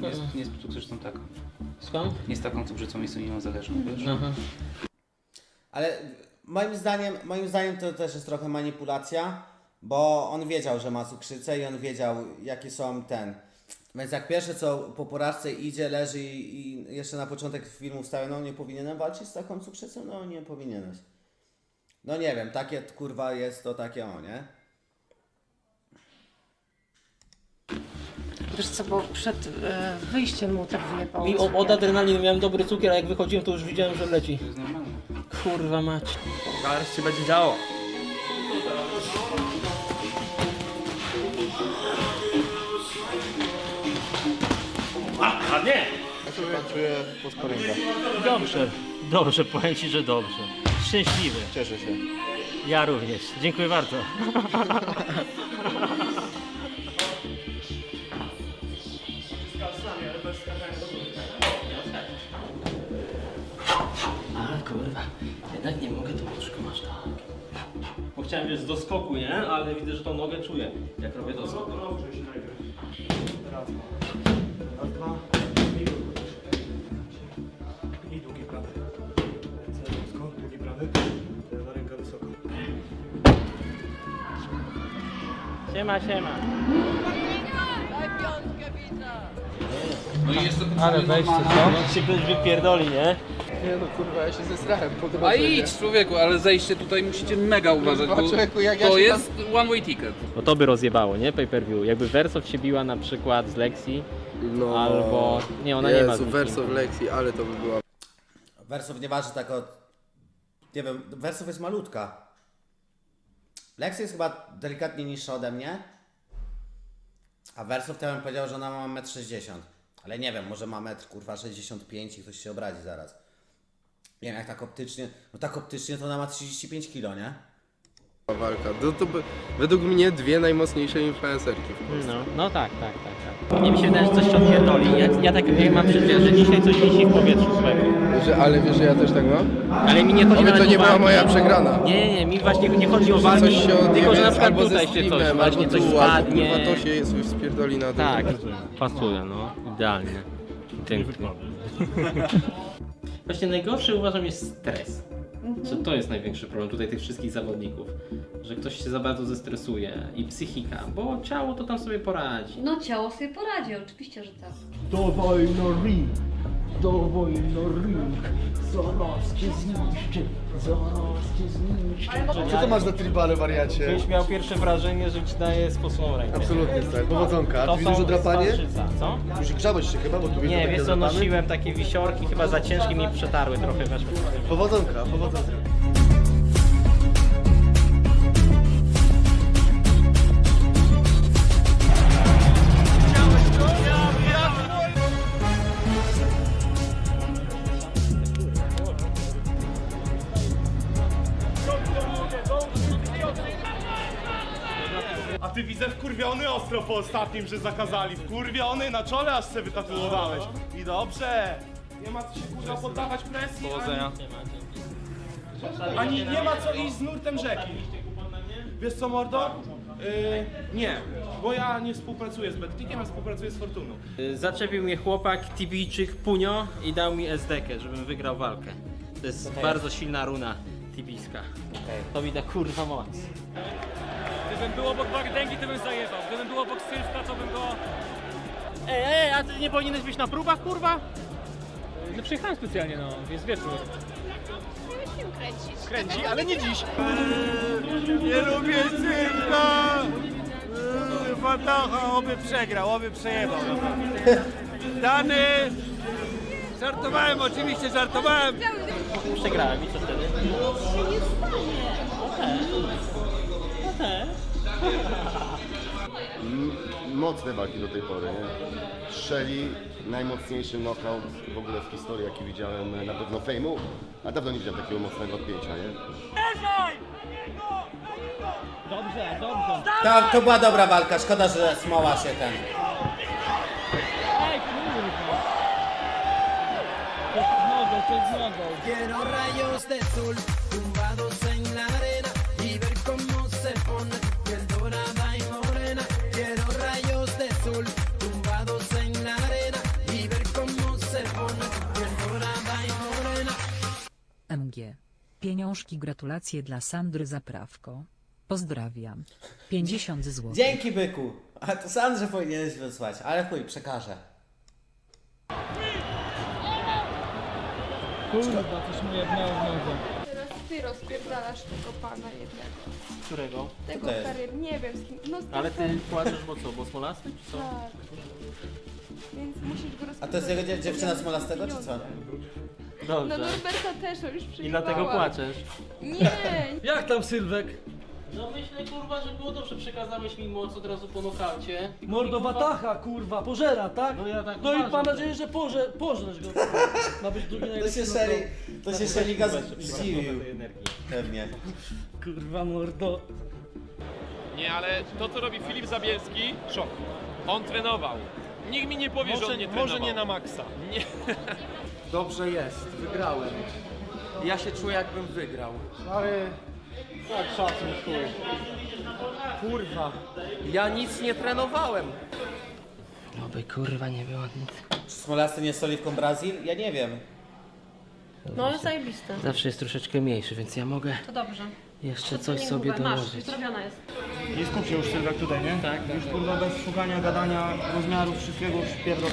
Nie jest, nie jest cukrzycą taką. Skąd? Nie jest taką cukrzycą insuliną zależną, wiesz? Aha. Ale moim zdaniem, moim zdaniem to też jest trochę manipulacja, bo on wiedział, że ma cukrzycę i on wiedział, jakie są ten. Więc jak pierwsze co po porażce idzie, leży i, i jeszcze na początek filmu wstawia, no nie powinienem walczyć z taką cukrzycą? No nie powinieneś. No nie wiem, takie kurwa jest to takie o, nie? Wiesz co, bo przed e, wyjściem mu tak wyjebało. Mi o- od adrenaliny miałem dobry cukier, a jak wychodziłem to już widziałem, że leci. To jest normalne. Kurwa mać. Zaraz się będzie działo. A, a nie! Po sparingach? Dobrze, dobrze, powiem Ci, że dobrze. Szczęśliwy. Cieszę się. Ja również. Dziękuję bardzo. jednak nie mogę, to łóżko masz tak. Bo chciałem wiesz, do skoku, nie? Ale widzę, że tą nogę czuję, jak robię do skoku. I długi prawy. Ręce wysoko, długi prawy. Lewa ręka wysoko. Siema, siema. No i jest to Ale wejście, co? Jak się ktoś wypierdoli, nie? Nie no kurwa, ja się zesrałem po tym A idź człowieku, ale zejście tutaj musicie mega uważać, bo człowieku, jak ja to się jest one way ticket. Bo to by rozjebało, nie? Pay per view. Jakby Wersow się biła na przykład z Lexi, No. albo... Nie, ona nie ma Jezu, z Verso w lekcji, ale to by była... Wersów nie waży tak od... Nie wiem, Wersów jest malutka. Lexi jest chyba delikatnie niższa ode mnie. A Wersów to ja bym powiedział, że ona ma 1,60 m. Ale nie wiem, może ma 1 kurwa 65 i ktoś się obrazi zaraz. Nie wiem, jak tak optycznie... No tak optycznie to ona ma 35 kg, nie? walka. No to by, według mnie dwie najmocniejsze influencerki w Polsce. No, no tak, tak, tak, tak. Nie mi się wydaje, że coś się odpierdoli. Ja, ja tak jak mam przeczucie, że dzisiaj coś wisi w powietrzu swego. Że, ale wiesz, że ja też tak mam? Ale mi nie chodzi Oby nawet to nie o była walki. moja przegrana. Nie, nie, nie, mi właśnie nie chodzi o Że walki, coś się tylko odjebie że na przykład albo ze tutaj się coś, streamem, właśnie coś tu, albo spadnie. Kurwa, to się jest spierdoli na tym. Tak, pasuje, no, idealnie. Pięknie. Właśnie najgorszy uważam jest stres. Że to jest największy problem tutaj tych wszystkich zawodników. Że ktoś się za bardzo zestresuje i psychika, bo ciało to tam sobie poradzi. No ciało sobie poradzi, oczywiście, że tak. Dawaj na na ring! Zaraz cię zniszczę! Zaraz cię zniszczę! Co to masz za tribale, wariacie? Byś miał pierwsze wrażenie, że ci daje sposobną rękę. Absolutnie, stary. Powodzonka. To Ty widzisz są drapanie? stalczyca, co? Musi grzałeś się chyba, bo tu widzę Nie, takie wiesz co, drapany. nosiłem takie wisiorki, chyba za ciężkie mi przetarły trochę weszły. Powodzonka, powodzonka. Po ostatnim, że zakazali. Wkurwiony na czole aż se wytatuowałeś. I dobrze. Nie ma co się kurwa poddawać presji. Powodzenia. Ani, ani nie ma co iść z nurtem rzeki. Wiesz co mordo? Yy, nie, bo ja nie współpracuję z Betclickiem, a współpracuję z Fortuną. Y, Zaczepił mnie chłopak, Tibijczyk Punio i dał mi SDK, żebym wygrał walkę. To jest bardzo silna runa tibijska. To mi da kurwa moc. Gdybym był obok Wardęgi, to bym zajebał. Gdybym był obok Sylwka, to bym go... Ej, ej, a ty nie powinieneś być na próbach, kurwa? No przyjechałem specjalnie, no, jest wieczór. Kręci, ale nie dziś. Nie lubię cyrka! Fatacha, oby przegrał, oby przejebał. Dany! Żartowałem, oczywiście żartowałem. Przegrałem i co wtedy? Mocne walki do tej pory, nie? Strzeli najmocniejszy knockout w ogóle w historii, jaki widziałem na pewno fejmu, a dawno nie widziałem takiego mocnego odpięcia, nie? Dobrze, dobrze. To, to była dobra walka, szkoda, że Smoła się ten... Ej, kurwa. To z nogą, to z nogą. Quiero rayos de sol tumbados en la arena książki gratulacje dla Sandry Zaprawko. Pozdrawiam. 50 zł. Dzięki byku! A to Sandrze powinieneś wysłać, ale chuj, przekażę. Kurwa, coś mu jednego w nogę. Teraz ty rozpierdalasz tego pana jednego. Którego? Tego to jest? karier, nie wiem z kim. No z tym Ale ty płaczesz, bo co, bo smolasty czy co? Tak. Więc musisz go A to jest jego dziew- dziewczyna z Molastego, czy co? No Dobrze. Norberta też już I przyjmowała. dlatego płaczesz. Nie, Jak tam Sylwek? No myślę kurwa, że było dobrze, przekazałeś mi moc od razu po nokaucie. Mordo kurwa, pożera, tak? No ja tak No i uważam, mam że- nadzieję, że poże, pożresz go. Ma być drugi To najlepszy się. Szeli, to się Szeliga Przepraszam, zdziwił. Pewnie. Kurwa, mordo. Nie, ale to co robi Filip Zabielski, szok. On trenował. Nikt mi nie powie, że on nie trenował. Może nie na maksa. Nie. Dobrze jest, wygrałem. Ja się czuję jakbym wygrał. Ale... Tak, szacun, chuj. Kurwa, ja nic nie trenowałem. Oby kurwa nie było nic. Czy Smolasty nie jest oliwką Brazil? Ja nie wiem. No ale zajebiste. Zawsze jest troszeczkę mniejszy, więc ja mogę To dobrze. jeszcze To coś sobie Masz, dołożyć. zrobiona jest. Nie skup się już Sylwek tutaj, nie? Tak, tak. Już kurwa bez szukania, gadania, rozmiarów, wszystkiego już pierdolę.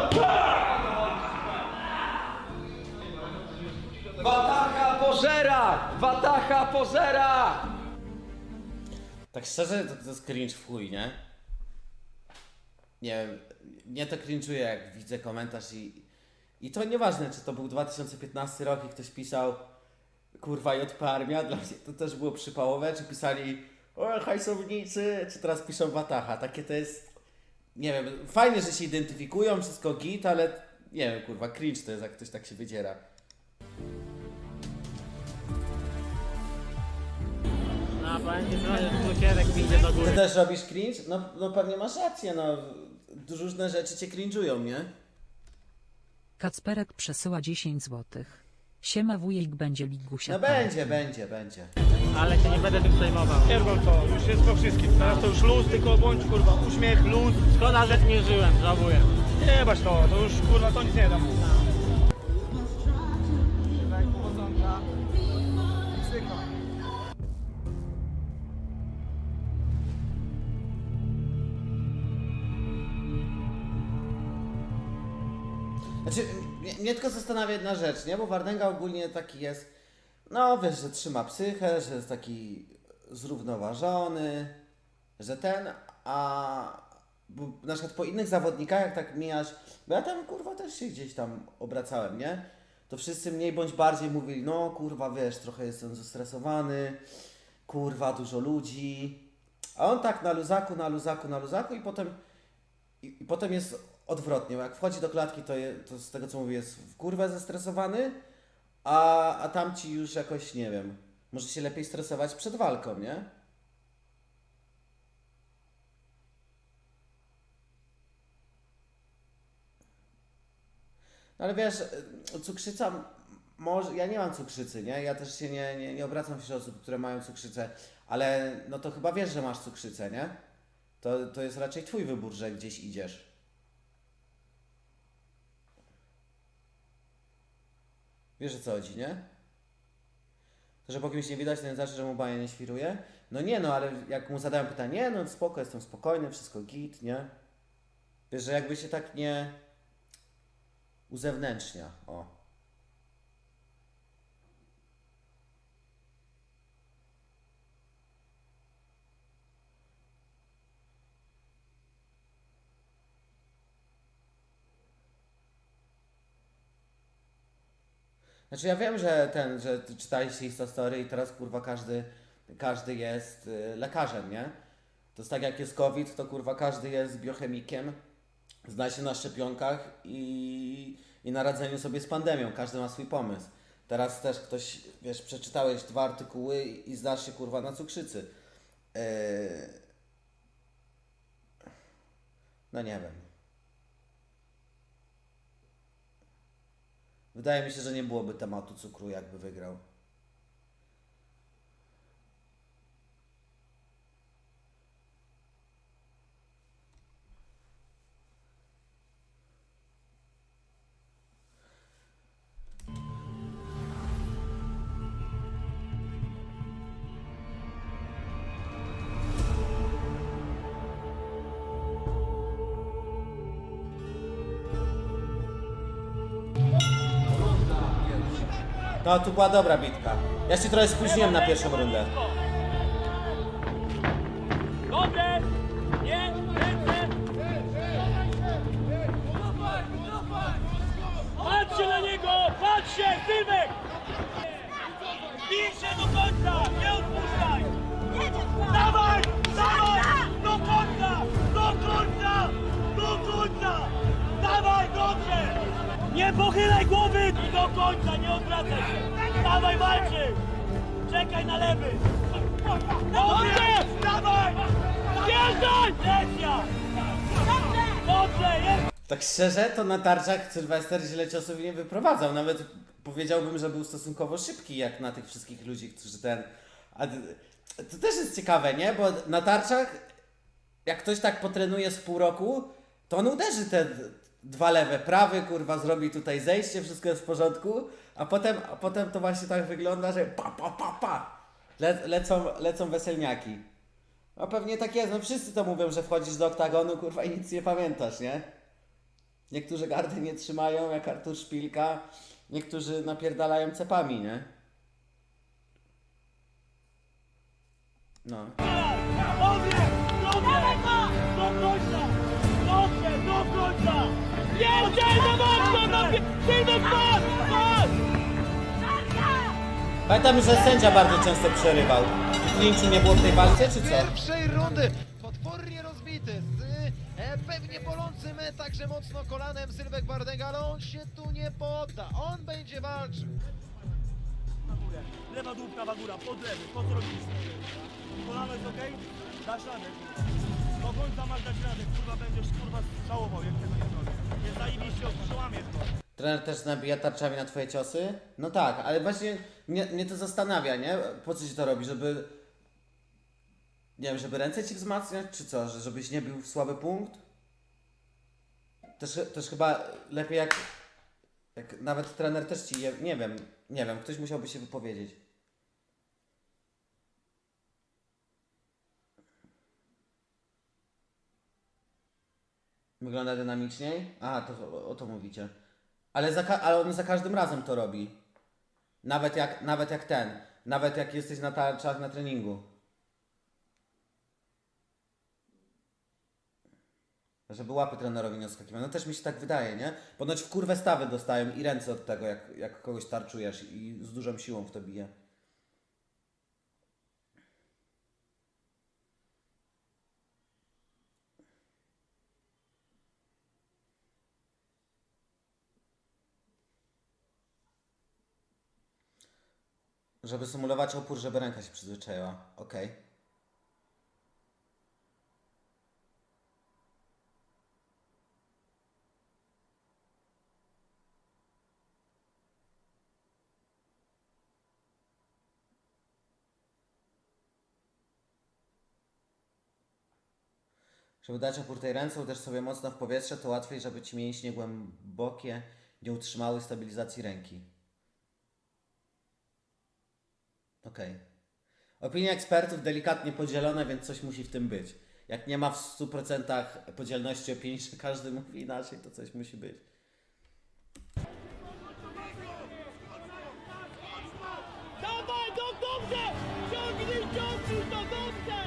Pożera! Tak szczerze, to, to jest cringe w chuj, nie? Nie wiem, nie to cringe'uję jak widzę komentarz i... I to nieważne, czy to był 2015 rok i ktoś pisał kurwa JP Armia, dla mnie to też było przypałowe, czy pisali o hajsownicy, czy teraz piszą Watacha. Takie to jest... Nie wiem, fajnie, że się identyfikują, wszystko git, ale nie wiem, kurwa, cringe to jest, jak ktoś tak się wydziera. No, pamiętaj, że cukierek mi idzie do Ty też robisz cringe? No, no pewnie masz rację, no. Różne rzeczy cię cringe'ują, nie? Kacperek przesyła 10 zł. Siema wujek będzie ligusia. No będzie, będzie, będzie. Ale się nie będę tym przejmował. Pierdol to, już jest po wszystkim. Teraz to już luz, tylko bądź kurwa, uśmiech, luz. Szkoda, że nie żyłem, żałuję. Nie bać to, to już kurwa, to nic nie da mnie, tylko zastanawia jedna rzecz, nie? Bo Wardęga ogólnie taki jest, no wiesz, że trzyma psychę, że jest taki zrównoważony, że ten, a bo na przykład po innych zawodnikach, jak tak mijasz, bo ja tam kurwa też się gdzieś tam obracałem, nie? To wszyscy mniej bądź bardziej mówili, no kurwa wiesz, trochę jestem zestresowany, kurwa dużo ludzi. A on tak na luzaku, na luzaku, na luzaku i potem i, I potem jest odwrotnie, jak wchodzi do klatki, to, je, to z tego co mówię, jest w kurwę zestresowany, a, a tamci już jakoś, nie wiem, może się lepiej stresować przed walką, nie? No ale wiesz, cukrzyca, może, ja nie mam cukrzycy, nie? Ja też się nie, nie, nie obracam wśród osób, które mają cukrzycę, ale no to chyba wiesz, że masz cukrzycę, nie? To, to jest raczej twój wybór, że gdzieś idziesz. Wiesz o co chodzi, nie? To, że po kimś nie widać, to nie znaczy, że mu baja nie świruje? No nie, no ale jak mu zadałem pytanie, nie, no spoko, jestem spokojny, wszystko git, nie? Wiesz, że jakby się tak nie uzewnętrznia, o. Znaczy ja wiem, że ten, że czytaliście Instastory i teraz kurwa każdy, każdy jest y, lekarzem, nie? To jest tak jak jest COVID, to kurwa każdy jest biochemikiem, zna się na szczepionkach i, i na radzeniu sobie z pandemią, każdy ma swój pomysł. Teraz też ktoś, wiesz, przeczytałeś dwa artykuły i znasz się kurwa na cukrzycy. Yy... No nie wiem. Wydaje mi się, że nie byłoby tematu cukru, jakby wygrał. No, tu była dobra bitka. Ja się trochę spóźniłem na pierwszą rundę. Czekaj na lewy! Dobrze! Dawaj! Jeżdżaj! Presja! Dobrze, jest! Tak szczerze, to na tarczach Sylwester źle ciosów nie wyprowadzał. Nawet powiedziałbym, że był stosunkowo szybki, jak na tych wszystkich ludzi, którzy ten... To też jest ciekawe, nie? Bo na tarczach, jak ktoś tak potrenuje z pół roku, to on uderzy te dwa lewe, prawy, kurwa, zrobi tutaj zejście, wszystko jest w porządku, a potem, a potem to właśnie tak wygląda, że pa, pa, pa, pa. Le, lecą, lecą weselniaki. No pewnie tak jest, no wszyscy to mówią, że wchodzisz do oktagonu, kurwa, i nic nie pamiętasz, nie? Niektórzy gardy nie trzymają, jak Artur Szpilka. Niektórzy napierdalają cepami, nie? No. Do końca! Do końca! Mocno! Pamiętam, że sędzia bardzo często przerywał. Klinczu nie było w tej walce, czy co? pierwszej rundy. Potwornie rozbity, z e, pewnie bolącym e, także mocno kolanem Sylwek Bardęga, ale on się tu nie podda. On będzie walczył. Lewa dół, prawa góra, pod lewy, po co robisz? Kolano jest okej? Dasz radę. Do końca masz dać radę, kurwa będziesz kurwa żałował, jak tego nie zrobisz. Nie zajebiście, przełamiesz to. Trener też nabija tarczami na twoje ciosy? No tak, ale właśnie mnie, mnie to zastanawia, nie? Po co się to robi? Żeby... Nie wiem, żeby ręce ci wzmacniać, czy co? Że żebyś nie bił w słaby punkt? Też, też chyba lepiej jak... Jak nawet trener też ci... Nie wiem, nie wiem, ktoś musiałby się wypowiedzieć. Wygląda dynamiczniej? Aha, to o, o to mówicie. Ale, za, ale on za każdym razem to robi. Nawet jak, nawet jak ten. Nawet jak jesteś na tarczach na treningu. Żeby łapy trenerowi nie odskakiwały. No też mi się tak wydaje, nie? Ponoć w kurwę stawy dostają i ręce od tego, jak, jak kogoś tarczujesz i z dużą siłą w to bije. Żeby symulować opór, żeby ręka się przyzwyczaiła. Okej. Żeby dać opór tej ręce, uderz sobie mocno w powietrze, to łatwiej, żeby ci mięśnie głębokie nie utrzymały stabilizacji ręki. Okej. Opinie ekspertów delikatnie podzielone, więc coś musi w tym być. Jak nie ma w 100% podzielności opinii, że każdy mówi inaczej, to coś musi być. Dawaj, do, dobrze! Ciągnij, ciągnij to, dobrze!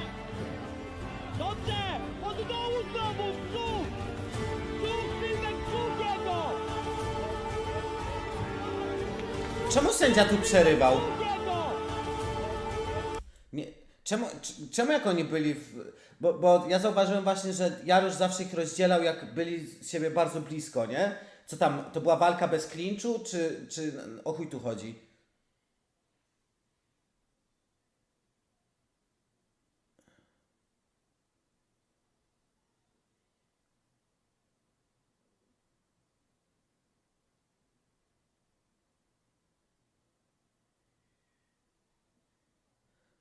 Dobrze! Od dołu znowu, w brzuch! Brzuch, Sylwek, brzuch jego! Czemu sędzia tu przerywał? Czemu, czemu jak oni byli w... Bo, bo ja zauważyłem właśnie, że Jarosz zawsze ich rozdzielał, jak byli z siebie bardzo blisko, nie? Co tam, to była walka bez klinczu, czy, czy o chuj tu chodzi?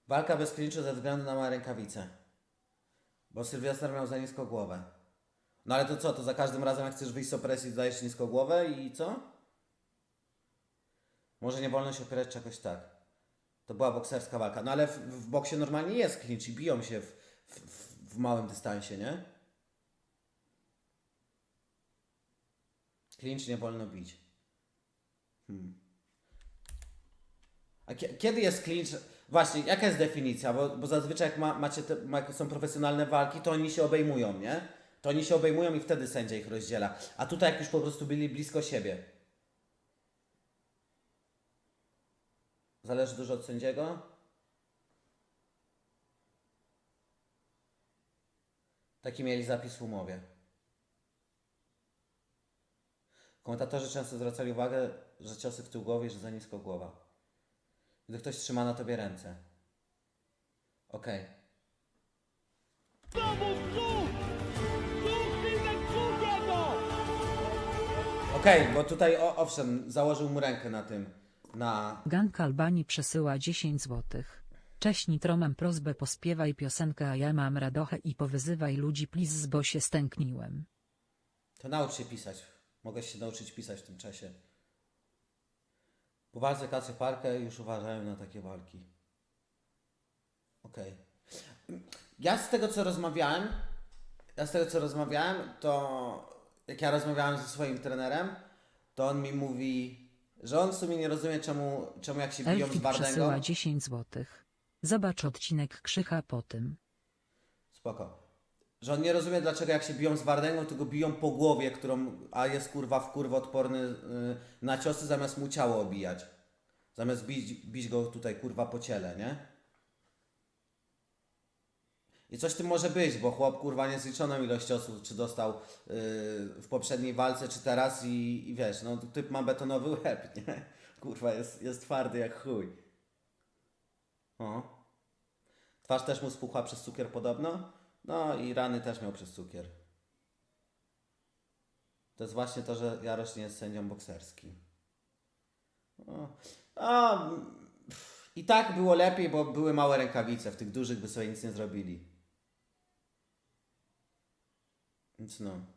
Walka bez klinczu ze względu na rękawice. Bo Sylwester miał za nisko głowę. No ale to co, to za każdym razem jak chcesz wyjść z opresji dajesz nisko głowę i co? Może nie wolno się opierać czy jakoś tak. To była bokserska walka. No ale w, w boksie normalnie jest klincz i biją się w, w, w, małym dystansie, nie? Klincz nie wolno bić. Hmm. A kie- kiedy jest clinch? Właśnie, jaka jest definicja? Bo, bo zazwyczaj jak ma, macie te, są profesjonalne walki, to oni się obejmują, nie? To oni się obejmują i wtedy sędzia ich rozdziela. A tutaj jak już po prostu byli blisko siebie. Zależy dużo od sędziego? Taki mieli zapis w umowie. Komentatorzy często zwracali uwagę, że ciosy w tył głowy, że za nisko głowa. Gdy ktoś trzyma na tobie ręce. Okej. Znowu jego! Okej, bo tutaj o, owszem, założył mu rękę na tym, na... Gang Albanii przesyła 10 złotych. Cześć Nitromem prośbę pospiewaj piosenkę a ja mam radochę i powyzywaj ludzi please bo się stękniłem. To naucz się pisać. Mogę się nauczyć pisać w tym czasie. Po walce Kację Parkę już uważałem na takie walki. Okej. Ja z tego co rozmawiałem, ja z tego co rozmawiałem, to jak ja rozmawiałem ze swoim trenerem, to on mi mówi, że on w sumie nie rozumie czemu, czemu jak się biją z Elfik Bardęgą. przesyła 10 złotych. Zobacz odcinek Krzycha po tym. Spoko. Że on nie rozumie, dlaczego jak się biją z Wardęgą, to go biją po głowie, którą, a jest kurwa w kurwa odporny y, na ciosy, zamiast mu ciało obijać. Zamiast bić, bić go tutaj kurwa po ciele, nie? I coś tym może być, bo chłop kurwa niezliczoną ilość ciosów, czy dostał y, w poprzedniej walce, czy teraz i, i wiesz, no typ ma betonowy łeb, nie? Kurwa, jest, jest twardy jak chuj. O. Twarz też mu spuchła przez cukier podobno. No i rany też miał przez cukier. To jest właśnie to, że Jarosz nie jest sędzią bokserskim. O. A, pff, I tak było lepiej, bo były małe rękawice. W tych dużych by sobie nic nie zrobili. Więc no.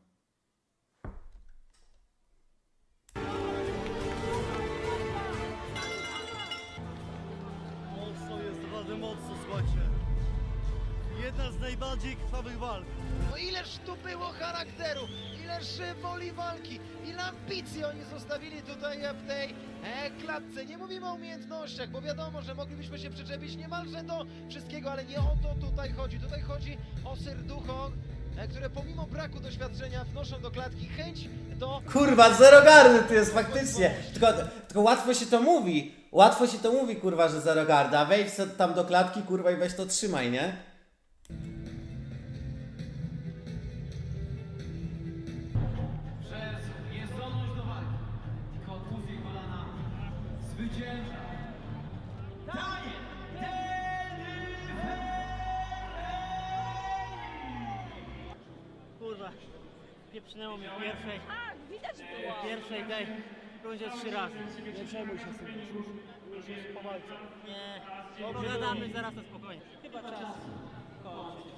Jedna z najbardziej krwawych walk. No ileż tu było charakteru, ileż woli walki, ile ambicji oni zostawili tutaj w tej e, klatce. Nie mówimy o umiejętnościach, bo wiadomo, że moglibyśmy się przyczepić niemalże do wszystkiego, ale nie o to tutaj chodzi. Tutaj chodzi o serducho, e, które pomimo braku doświadczenia wnoszą do klatki chęć do Kurwa, zero gardy tu jest faktycznie. Tylko, tylko łatwo się to mówi. Łatwo się to mówi, kurwa, że zero garda. Wejdź se tam do klatki, kurwa, i weź to trzymaj, nie? Pieprznęło mnie w pierwszej, Tak, widać było. w pierwszej tej rundzie trzy razy. Nie przejmuj się z tym, już, już jest po walce. Nie, pogadamy zaraz na spokojnie. Chyba czas kończyć.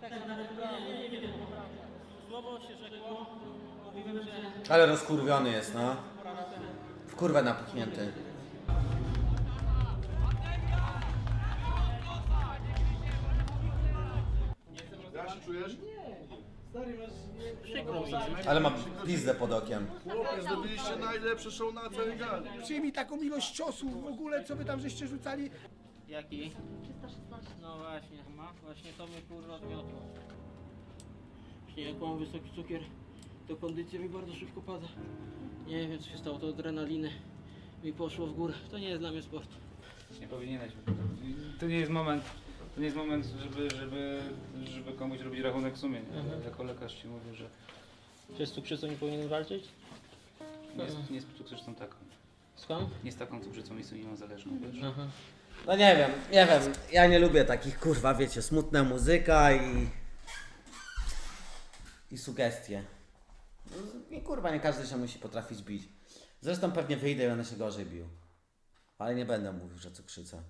Tak naprawdę, nie wiem, słowo się rzekło, że Ale rozkurwiony jest, no. W kurwę napuchnięty. Jak się czujesz? Stary, masz... przykro mi. Ale ma pizdę pod okiem. Chłopie, zrobiliście najlepsze show na całej gali. Przyjmij taką ilość ciosów w ogóle, co wy tam żeście rzucali. Jaki? No właśnie, właśnie to mnie kurwa odmiotło. Właśnie jak mam wysoki cukier, to kondycja mi bardzo szybko pada. Nie wiem co się stało, to adrenaliny mi poszło w górę. To nie jest dla mnie sport. Nie powinieneś. To nie jest moment, to nie jest moment, żeby, żeby, żeby komuś robić rachunek sumienia. Mhm. Jako lekarz ci mówię, że Czy z cukrzycą nie powinien walczyć? nie jest, nie jest cukrzycą taką. Skąd? Nie z taką cukrzycą insuliną zależną, wiesz? Aha. No nie wiem, nie wiem. Ja nie lubię takich, kurwa, wiecie, smutna muzyka i... I sugestie. No, I kurwa, nie każdy się musi potrafić bić. Zresztą pewnie wyjdę i będę się gorzej bił. Ale nie będę mówił, że cukrzyca.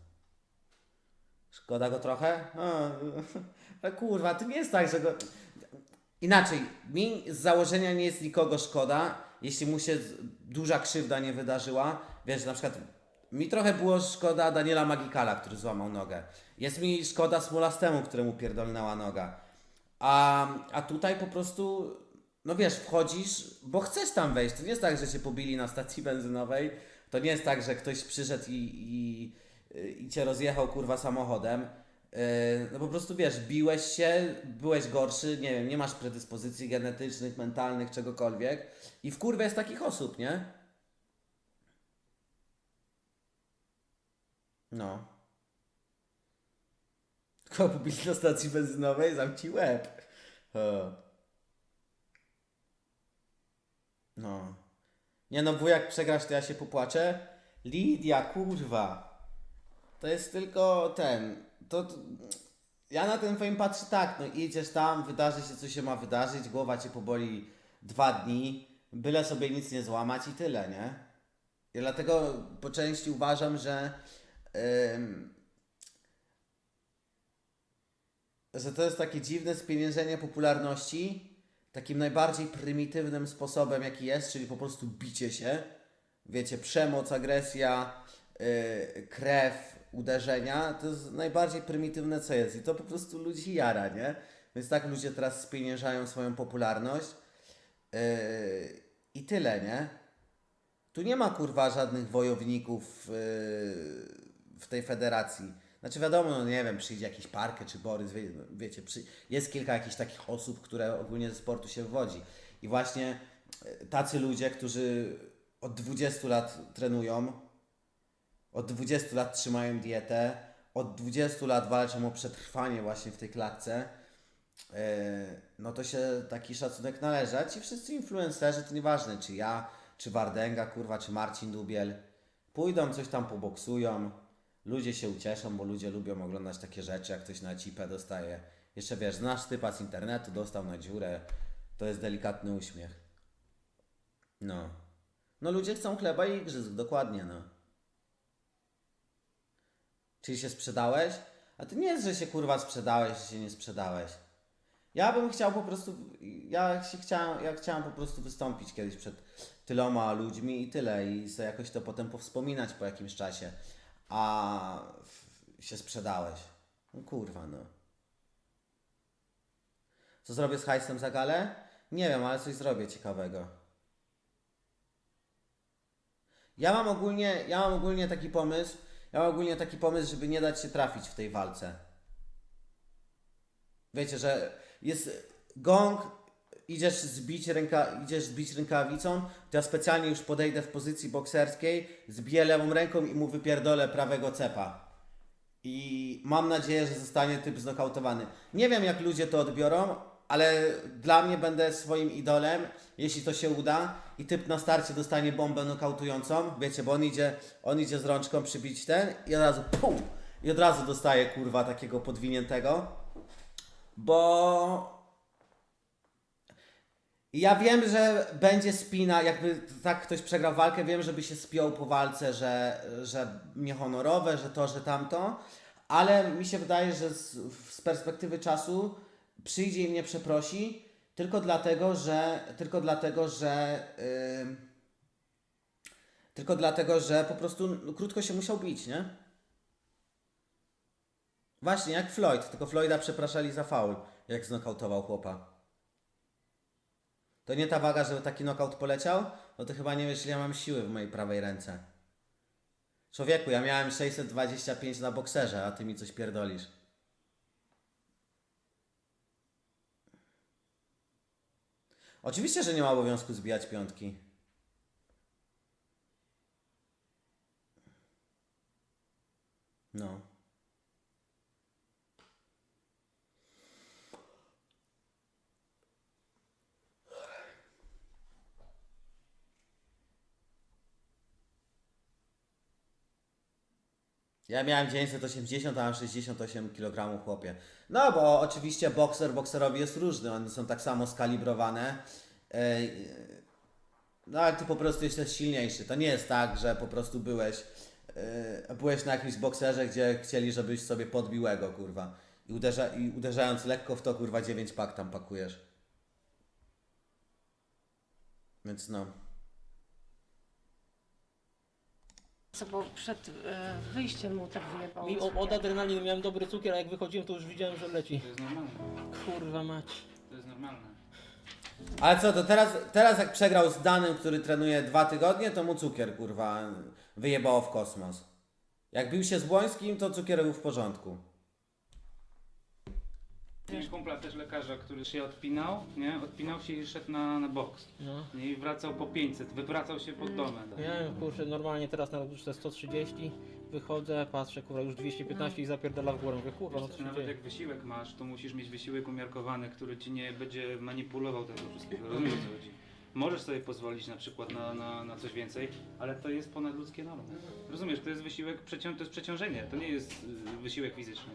Szkoda go trochę? A, ale kurwa, to nie jest tak, że go... Inaczej, mi z założenia nie jest nikogo szkoda, jeśli mu się duża krzywda nie wydarzyła. Wiesz, na przykład mi trochę było szkoda Daniela Magikala, który złamał nogę. Jest mi szkoda Smolastemu, któremu pierdolnęła noga. A, a tutaj po prostu, no wiesz, wchodzisz, bo chcesz tam wejść. To nie jest tak, że cię pobili na stacji benzynowej. To nie jest tak, że ktoś przyszedł i, i, i cię rozjechał kurwa samochodem. Yy, No po prostu wiesz, biłeś się, byłeś gorszy, nie wiem, nie masz predyspozycji genetycznych, mentalnych, czegokolwiek. I w kurwę jest takich osób, nie? No. Kogo pobili na stacji benzynowej, zamknij łeb. No. Nie no, bo jak przegrasz, to ja się popłaczę. Lidia, kurwa. To jest tylko ten. To, to, ja na ten fame patrzę tak, no idziesz tam, wydarzy się co się ma wydarzyć, głowa cię poboli dwa dni, byle sobie nic nie złamać i tyle, nie? I dlatego po części uważam, że ym, że to jest takie dziwne spieniężenie popularności takim najbardziej prymitywnym sposobem, jaki jest, czyli po prostu bicie się. Wiecie, przemoc, agresja, yy, krew, uderzenia, to jest najbardziej prymitywne, co jest. I to po prostu ludzi jara, nie? Więc tak ludzie teraz spieniężają swoją popularność. Yy, I tyle, nie? Tu nie ma kurwa żadnych wojowników yy, w tej federacji. Znaczy wiadomo, no nie wiem, przyjdzie jakiś Parkę czy Borys, wie, wiecie, przy, jest kilka jakichś takich osób, które ogólnie ze sportu się wywodzi. I właśnie e, tacy ludzie, którzy od 20 lat trenują, od 20 lat trzymają dietę, od 20 lat walczą o przetrwanie właśnie w tej klatce, e, no to się taki szacunek należy. A ci wszyscy influencerzy, to nieważne czy ja, czy Wardęga, kurwa, czy Marcin Dubiel, pójdą, coś tam poboksują, ludzie się ucieszą, bo ludzie lubią oglądać takie rzeczy, jak ktoś na cipę dostaje. Jeszcze wiesz, znasz typa z internetu, dostał na dziurę, to jest delikatny uśmiech. No. No ludzie chcą chleba i igrzysk, dokładnie, no. Czyli się sprzedałeś? A to nie jest, że się kurwa sprzedałeś, że się nie sprzedałeś. Ja bym chciał po prostu, ja się chciałem, ja chciałem po prostu wystąpić kiedyś przed tyloma ludźmi i tyle i sobie jakoś to potem powspominać po jakimś czasie. A się sprzedałeś. No kurwa no. Co zrobię z hajsem za galę? Nie wiem, ale coś zrobię ciekawego. Ja mam ogólnie, ja mam ogólnie taki pomysł, ja mam ogólnie taki pomysł, żeby nie dać się trafić w tej walce. Wiecie, że jest gong, idziesz zbić, ręka, idziesz zbić rękawicą, to ja specjalnie już podejdę w pozycji bokserskiej, zbiję lewą ręką i mu wypierdolę prawego cepa. I mam nadzieję, że zostanie typ znokautowany. Nie wiem, jak ludzie to odbiorą, ale dla mnie będę swoim idolem, jeśli to się uda. I typ na starcie dostanie bombę nokautującą, wiecie, bo on idzie, on idzie z rączką przybić ten i od razu pum! I od razu dostaje kurwa takiego podwiniętego, bo ja wiem, że będzie spina, jakby tak ktoś przegrał walkę, wiem, żeby się spiął po walce, że, że niehonorowe, że to, że tamto, ale mi się wydaje, że z, z perspektywy czasu przyjdzie i mnie przeprosi tylko dlatego, że tylko dlatego, że yy, tylko dlatego, że po prostu no, krótko się musiał bić, nie? Właśnie, jak Floyd, tylko Floyda przepraszali za faul, jak znokautował chłopa. To nie ta waga, żeby taki knockout poleciał? No to chyba nie wiesz, ile ja mam siły w mojej prawej ręce. Człowieku, ja miałem 625 na bokserze, a ty mi coś pierdolisz. Oczywiście, że nie ma obowiązku zbijać piątki. No. Ja miałem 980, a mam 68 kg chłopie. No bo oczywiście bokser bokserowi jest różny, one są tak samo skalibrowane. Ej, No ale ty po prostu jesteś silniejszy. To nie jest tak, że po prostu byłeś yy, byłeś na jakimś bokserze, gdzie chcieli, żebyś sobie podbiłego, kurwa. I, uderza, I uderzając lekko w to, kurwa, 9 pak tam pakujesz. Więc no. Co, bo przed e, wyjściem mu tak wyjebało. Mi o- od adrenaliny miałem dobry cukier, a jak wychodziłem to już widziałem, że leci. To jest normalne. Kurwa mać. To jest normalne. Ale co, to teraz, teraz jak przegrał z Danym, który trenuje dwa tygodnie, to mu cukier, kurwa, wyjebało w kosmos. Jak bił się z Błońskim, to cukier był w porządku. Miałem kumpla też lekarza, który się odpinał, nie? Odpinał się i szedł na, na boks. No. I wracał po 500, wywracał się pod domem. Ja kurczę, normalnie teraz na rozgrzewce 130, wychodzę, patrzę, kurwa, już 215 i zapierdala w górę. Mówię, kurwa, no co się Nawet dzieje? jak wysiłek masz, to musisz mieć wysiłek umiarkowany, który ci nie będzie manipulował tego wszystkiego. Rozumiesz o co chodzi? Możesz sobie pozwolić na przykład na, na, na coś więcej, ale to jest ponadludzkie normy. Rozumiesz, to jest wysiłek, przecią, to jest przeciążenie, to nie jest y, wysiłek fizyczny.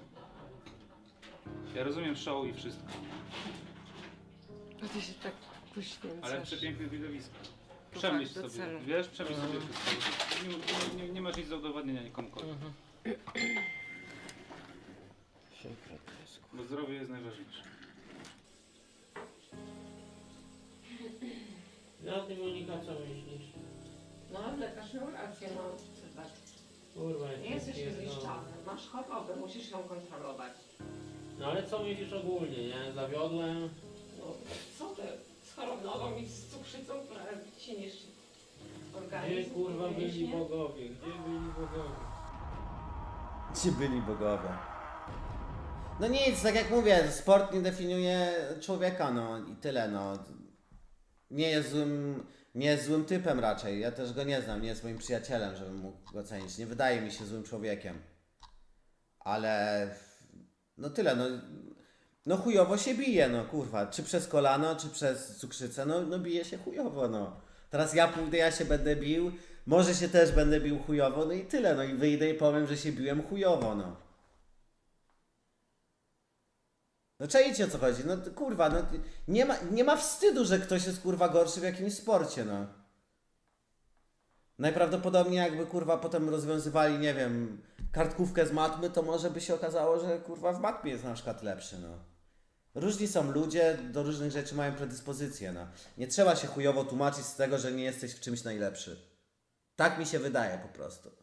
Ja rozumiem show i wszystko, A ty się tak poświęcasz. ale przepiękne widowisko. Przemyśl tak, do sobie, celu. wiesz, przemyśl sobie wszystko. Nie, nie, nie, nie masz nic do udowodnienia nikomukolwiek. Bo zdrowie jest najważniejsze. No ty Monika, co myślisz? No, lekarz miał rację, no. Zobacz. Kurwa, Nie jesteś jest, no. wyniszczony, masz chorobę, musisz ją kontrolować. No ale co myślisz ogólnie, nie? Zawiodłem. No, co ty z chorobą i z cukrzycą, która się niszczy organizm? Gdzie kurwa byli mięśnie? bogowie? Gdzie byli bogowie? Ci byli bogowie. No nic, tak jak mówię, sport nie definiuje człowieka, no i tyle, no. Nie jest złym, nie jest złym typem raczej, ja też go nie znam, nie jest moim przyjacielem, żebym mógł go ocenić. Nie wydaje mi się złym człowiekiem. Ale, no tyle, no. No chujowo się bije, no kurwa, czy przez kolano, czy przez cukrzycę, no, no bije się chujowo, no. Teraz ja pójdę, ja się będę bił, może się też będę bił chujowo, no i tyle, no i wyjdę i powiem, że się biłem chujowo, no. No czajcie o co chodzi, no kurwa, no nie ma, nie ma wstydu, że ktoś jest kurwa gorszy w jakimś sporcie, no. Najprawdopodobniej jakby kurwa potem rozwiązywali, nie wiem, kartkówkę z matmy, to może by się okazało, że kurwa w matmie jest na przykład lepszy, no. Różni są ludzie, do różnych rzeczy mają predyspozycje, no. Nie trzeba się chujowo tłumaczyć z tego, że nie jesteś w czymś najlepszy. Tak mi się wydaje po prostu.